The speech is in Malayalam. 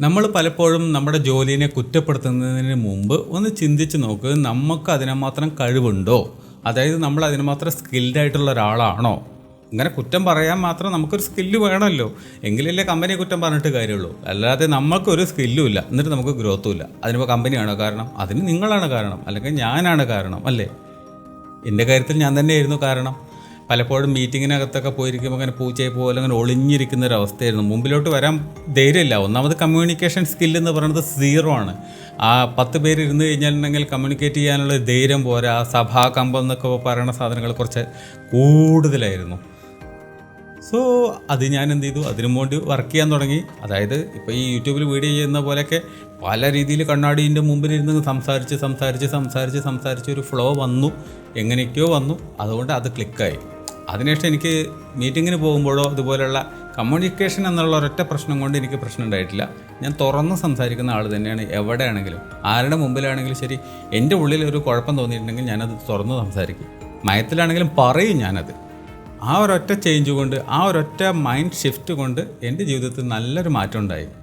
നമ്മൾ പലപ്പോഴും നമ്മുടെ ജോലിനെ കുറ്റപ്പെടുത്തുന്നതിന് മുമ്പ് ഒന്ന് ചിന്തിച്ച് നോക്ക് നമുക്ക് അതിനുമാത്രം കഴിവുണ്ടോ? അതായത് നമ്മൾ അതിനുമാത്രം സ്കിൽഡ് ആയിട്ടുള്ള ഒരാളാണോ? ഇങ്ങനെ കുറ്റം പറയാൻ മാത്രം നമുക്കൊരു സ്കില്ല് വേണമല്ലോ. എങ്കിലല്ലേ കമ്പനിയെ കുറ്റം പറഞ്ഞിട്ട് കാര്യമുള്ളൂ. അല്ലാതെ നമുക്കൊരു സ്കില്ലും ഇല്ല. എന്നിട്ട് നമുക്ക് ഗ്രോത്തും ഇല്ല. അതിനിപ്പോൾ കമ്പനിയാണോ കാരണം? അതിന് നിങ്ങളാണ് കാരണം. അല്ലെങ്കിൽ ഞാനാണ് കാരണം. അല്ലേ? എന്റെ കാര്യത്തിൽ ഞാൻ തന്നെയായിരുന്നു കാരണം. പലപ്പോഴും മീറ്റിങ്ങിനകത്തൊക്കെ പോയിരിക്കുമ്പോൾ അങ്ങനെ പൂച്ചയെ പോലെ അങ്ങനെ ഒളിഞ്ഞിരിക്കുന്ന ഒരു അവസ്ഥയായിരുന്നു. മുമ്പിലോട്ട് വരാൻ ധൈര്യമില്ല. ഒന്നാമത് കമ്മ്യൂണിക്കേഷൻ സ്കില്ല് എന്ന് പറയുന്നത് സീറോ ആണ്. ആ പത്ത് പേര് ഇരുന്ന് കഴിഞ്ഞാലുണ്ടെങ്കിൽ കമ്മ്യൂണിക്കേറ്റ് ചെയ്യാനുള്ള ധൈര്യം പോരാ. സഭാ കമ്പം എന്നൊക്കെ പറയുന്ന സാധനങ്ങൾ കുറച്ച് കൂടുതലായിരുന്നു. സോ അത് ഞാൻ എന്ത് ചെയ്തു? അതിനു വേണ്ടി വർക്ക് ചെയ്യാൻ തുടങ്ങി. അതായത് ഇപ്പോൾ ഈ യൂട്യൂബിൽ വീഡിയോ ചെയ്യുന്ന പോലെയൊക്കെ പല രീതിയിൽ കണ്ണാടീന്റെ മുമ്പിൽ ഇരുന്ന് സംസാരിച്ച് സംസാരിച്ച് സംസാരിച്ച് സംസാരിച്ച് ഒരു ഫ്ലോ വന്നു. എങ്ങനെയൊക്കെയോ വന്നു. അതുകൊണ്ട് അത് ക്ലിക്കായി അതിനുശേഷം എനിക്ക് മീറ്റിങ്ങിന് പോകുമ്പോഴോ അതുപോലെയുള്ള കമ്മ്യൂണിക്കേഷൻ എന്നുള്ള ഒരൊറ്റ പ്രശ്നം കൊണ്ട് എനിക്ക് പ്രശ്നം ഉണ്ടായിട്ടില്ല. ഞാൻ തുറന്ന് സംസാരിക്കുന്ന ആൾ തന്നെയാണ് എവിടെയാണെങ്കിലും. ആരുടെ മുമ്പിലാണെങ്കിലും ശരി എന്റെ ഉള്ളിൽ ഒരു കുഴപ്പം തോന്നിയിട്ടുണ്ടെങ്കിൽ ഞാനത് തുറന്ന് സംസാരിക്കും. മയത്തിലാണെങ്കിലും പറയും ഞാനത്. ആ ഒരൊറ്റ ചേഞ്ച് കൊണ്ട് ആ ഒരൊറ്റ മൈൻഡ് ഷിഫ്റ്റ് കൊണ്ട് എന്റെ ജീവിതത്തിൽ നല്ലൊരു മാറ്റം ഉണ്ടായി.